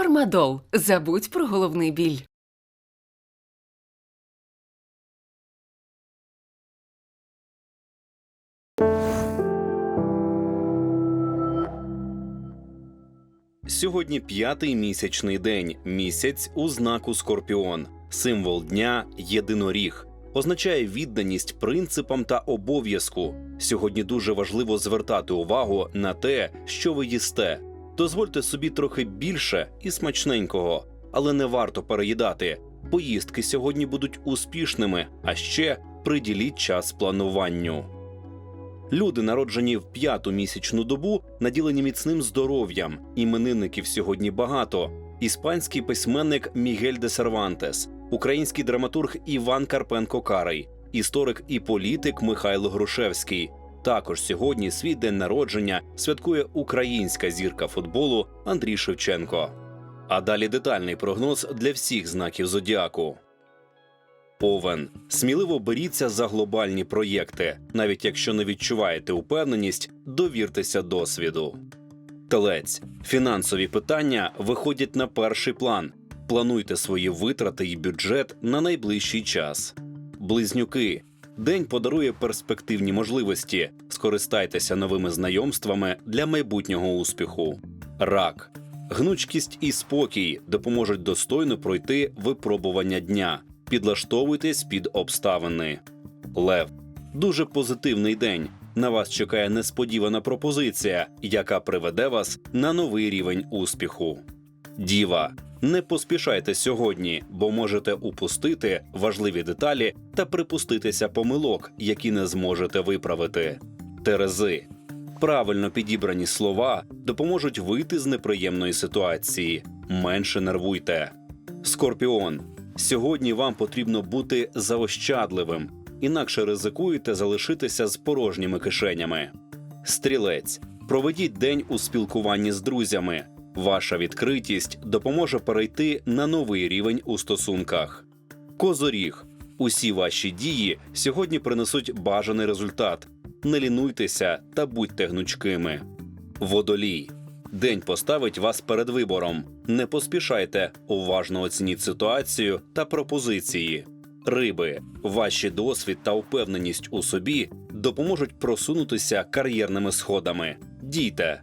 Фармадол. Забудь про головний біль. Сьогодні п'ятий місячний день, місяць у знаку Скорпіон. Символ дня єдиноріг. Означає відданість принципам та обов'язку. Сьогодні дуже важливо звертати увагу на те, що ви їсте. Дозвольте собі трохи більше і смачненького, але не варто переїдати. Поїздки сьогодні будуть успішними, а ще приділіть час плануванню. Люди, народжені в п'яту місячну добу, наділені міцним здоров'ям. Іменинників сьогодні багато. Іспанський письменник Мігель де Сервантес, український драматург Іван Карпенко Карий, історик і політик Михайло Грушевський. Також сьогодні свій день народження святкує українська зірка футболу Андрій Шевченко. А далі детальний прогноз для всіх знаків зодіаку. Овен. Сміливо беріться за глобальні проєкти. Навіть якщо не відчуваєте упевненість, довіртеся досвіду. Телець. Фінансові питання виходять на перший план. Плануйте свої витрати і бюджет на найближчий час. Близнюки. День подарує перспективні можливості. Скористайтеся новими знайомствами для майбутнього успіху. Рак. Гнучкість і спокій допоможуть достойно пройти випробування дня. Підлаштовуйтесь під обставини. Лев. Дуже позитивний день. На вас чекає несподівана пропозиція, яка приведе вас на новий рівень успіху. Діва. Не поспішайте сьогодні, бо можете упустити важливі деталі та припуститися помилок, які не зможете виправити. Терези. Правильно підібрані слова допоможуть вийти з неприємної ситуації. Менше нервуйте. Скорпіон. Сьогодні вам потрібно бути заощадливим, інакше ризикуєте залишитися з порожніми кишенями. Стрілець. Проведіть день у спілкуванні з друзями. Ваша відкритість допоможе перейти на новий рівень у стосунках. Козоріг. Усі ваші дії сьогодні принесуть бажаний результат. Не лінуйтеся та будьте гнучкими. Водолій. День поставить вас перед вибором. Не поспішайте, уважно оцініть ситуацію та пропозиції. Риби, ваші досвід та впевненість у собі допоможуть просунутися кар'єрними сходами. Дійте.